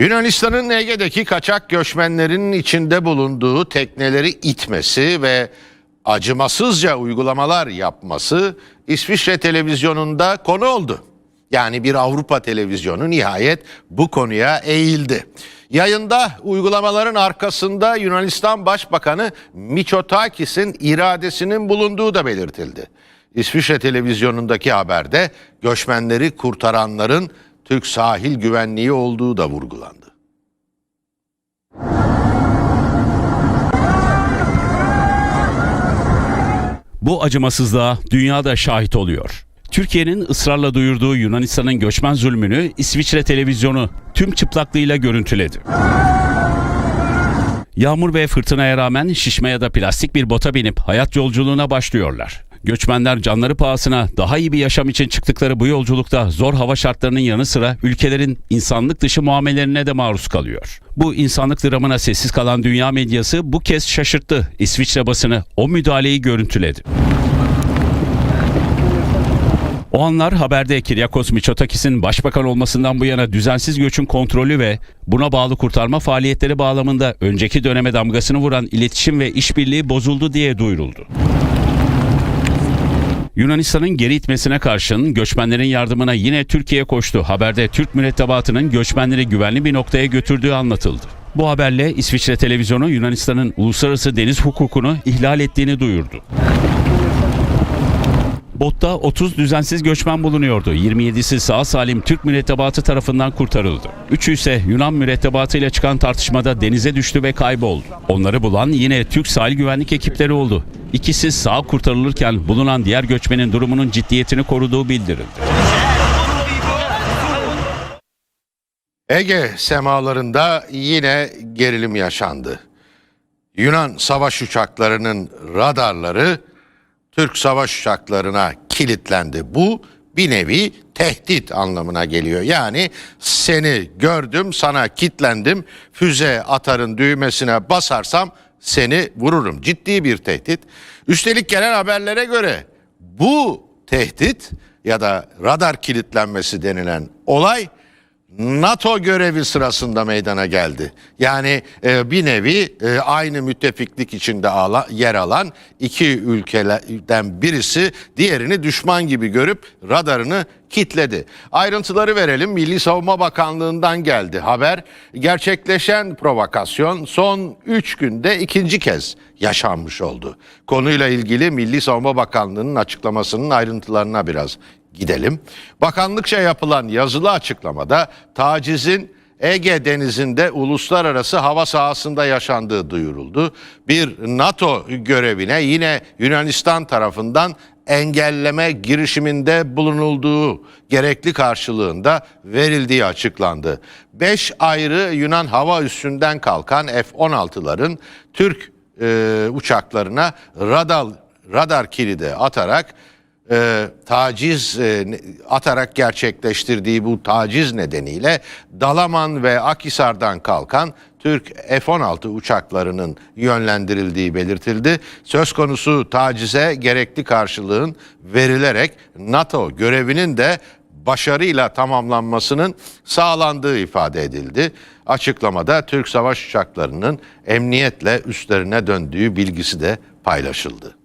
Yunanistan'ın Ege'deki kaçak göçmenlerin içinde bulunduğu tekneleri itmesi ve acımasızca uygulamalar yapması İsviçre televizyonunda konu oldu. Yani bir Avrupa televizyonu nihayet bu konuya eğildi. Yayında uygulamaların arkasında Yunanistan Başbakanı Mitsotakis'in iradesinin bulunduğu da belirtildi. İsviçre televizyonundaki haberde göçmenleri kurtaranların Türk sahil güvenliği olduğu da vurgulandı. Bu acımasızlığa dünya da şahit oluyor. Türkiye'nin ısrarla duyurduğu Yunanistan'ın göçmen zulmünü İsviçre televizyonu tüm çıplaklığıyla görüntüledi. Yağmur ve fırtınaya rağmen şişme ya da plastik bir bota binip hayat yolculuğuna başlıyorlar. Göçmenler canları pahasına daha iyi bir yaşam için çıktıkları bu yolculukta zor hava şartlarının yanı sıra ülkelerin insanlık dışı muamelerine de maruz kalıyor. Bu insanlık dramına sessiz kalan dünya medyası bu kez şaşırttı. İsviçre basını o müdahaleyi görüntüledi. O anlar haberde Kiryakos Mitsotakis'in başbakan olmasından bu yana düzensiz göçün kontrolü ve buna bağlı kurtarma faaliyetleri bağlamında önceki döneme damgasını vuran iletişim ve işbirliği bozuldu diye duyuruldu. Yunanistan'ın geri itmesine karşın göçmenlerin yardımına yine Türkiye koştu. Haberde Türk mürettebatının göçmenleri güvenli bir noktaya götürdüğü anlatıldı. Bu haberle İsviçre televizyonu Yunanistan'ın uluslararası deniz hukukunu ihlal ettiğini duyurdu. Botta 30 düzensiz göçmen bulunuyordu. 27'si sağ salim Türk mürettebatı tarafından kurtarıldı. Üçü ise Yunan mürettebatı ile çıkan tartışmada denize düştü ve kayboldu. Onları bulan yine Türk sahil güvenlik ekipleri oldu. İkisi sağ kurtarılırken bulunan diğer göçmenin durumunun ciddiyetini koruduğu bildirildi. Ege semalarında yine gerilim yaşandı. Yunan savaş uçaklarının radarları Türk savaş uçaklarına kilitlendi. Bu bir nevi tehdit anlamına geliyor. Yani seni gördüm, sana kilitlendim, füze atarın düğmesine basarsam seni vururum. Ciddi bir tehdit. Üstelik gelen haberlere göre bu tehdit ya da radar kilitlenmesi denilen olay NATO görevi sırasında meydana geldi. Yani e, bir nevi e, aynı müttefiklik içinde ala, yer alan iki ülkeden birisi diğerini düşman gibi görüp radarını kitledi. Ayrıntıları verelim. Milli Savunma Bakanlığı'ndan geldi haber. Gerçekleşen provokasyon son 3 günde ikinci kez yaşanmış oldu. Konuyla ilgili Milli Savunma Bakanlığı'nın açıklamasının ayrıntılarına biraz gidelim. Bakanlıkça yapılan yazılı açıklamada tacizin Ege Denizi'nde uluslararası hava sahasında yaşandığı duyuruldu. Bir NATO görevine yine Yunanistan tarafından engelleme girişiminde bulunulduğu gerekli karşılığında verildiği açıklandı. 5 ayrı Yunan hava üssünden kalkan F-16'ların Türk e, uçaklarına radar, radar kilidi atarak e, taciz e, atarak gerçekleştirdiği bu taciz nedeniyle Dalaman ve Akhisar'dan kalkan Türk F-16 uçaklarının yönlendirildiği belirtildi. Söz konusu tacize gerekli karşılığın verilerek NATO görevinin de başarıyla tamamlanmasının sağlandığı ifade edildi. Açıklamada Türk savaş uçaklarının emniyetle üstlerine döndüğü bilgisi de paylaşıldı.